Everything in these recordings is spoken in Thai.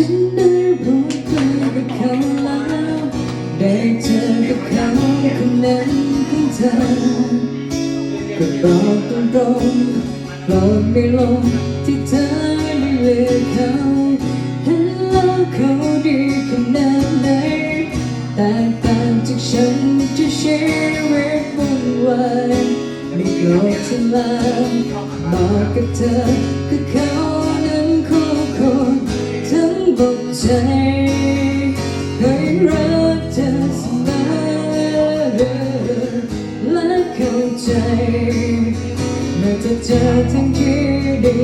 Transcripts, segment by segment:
ฉันได้พูดคุยกับเขาแล้วได้เจอกับเขาคนนั้นของเธอก็บอกตรงๆโกรธไม่ลงที่เธอไม่เลือกเขาเห็นแล้วเขาดีขนาดไหนแตกต่างจากฉันที่ชีวิตวุ่นวายไม่โกรธเธอแล้วบอกกับเธอคือเขา ให้รักเธอเสมอและเข้าใจเมื่อจะเจอทั้งที่ดี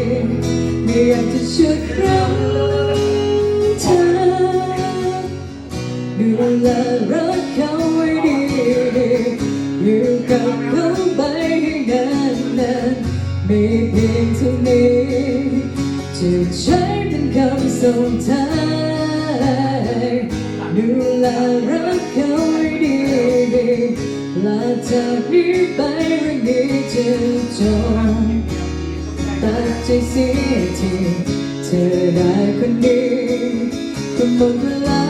ไม่อยากจะชุดรั้งเธอดูแลรักเขาไว้ดีอยู่กับเขาไปนานนานๆมีเพียงเท่านี้จะใช้เป็นคำส่งท้าย ดูแลรักเขาไว้ดีลาจากนี้ไปเรื่องนี้จะจบตัดใจเสียทีเธอได้คนดีก็หมดเวลา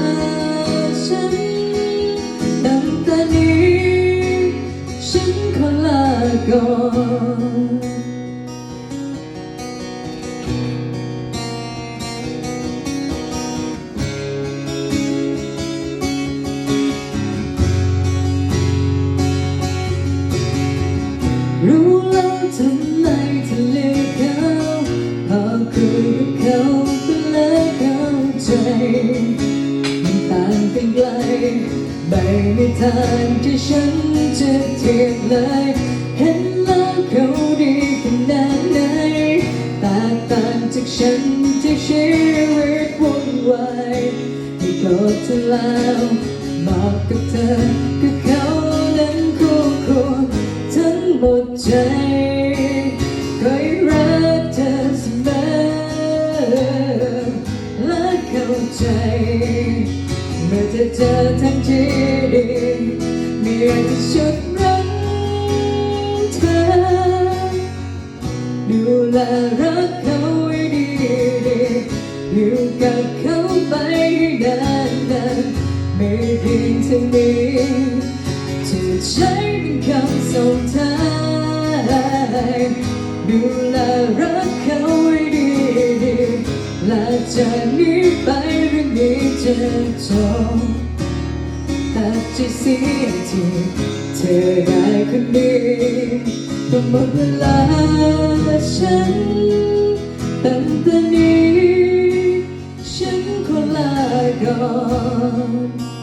ฉันตั้งแต่นี้ ฉันขอลาก่อน คุยกับเขาก็เลยเข้าใจมันต่างกันไกลไม่มีทางที่ฉันจะเทียบเลยเห็นแล้วเขาดีขนาดไหนแตกต่างจากฉันที่ชีวิตวุ่นวายไม่โกรธเธอแล้วบอกกับเธอคือเมื่อจะเจอทั้งที่ดีม่อยากจะชดรั้งเธอ ดูแลรักเขาไว้ดีอยู่กับเขาไปให้นานนานไม่เพียงเท่านี้จะใช้เป็นคำส่งท้ายดู จะจบตัดใจเสียทีเธอได้คนดีก็หมดเวลาฉันตั้งแต่นี้ ฉันขอลาก่อน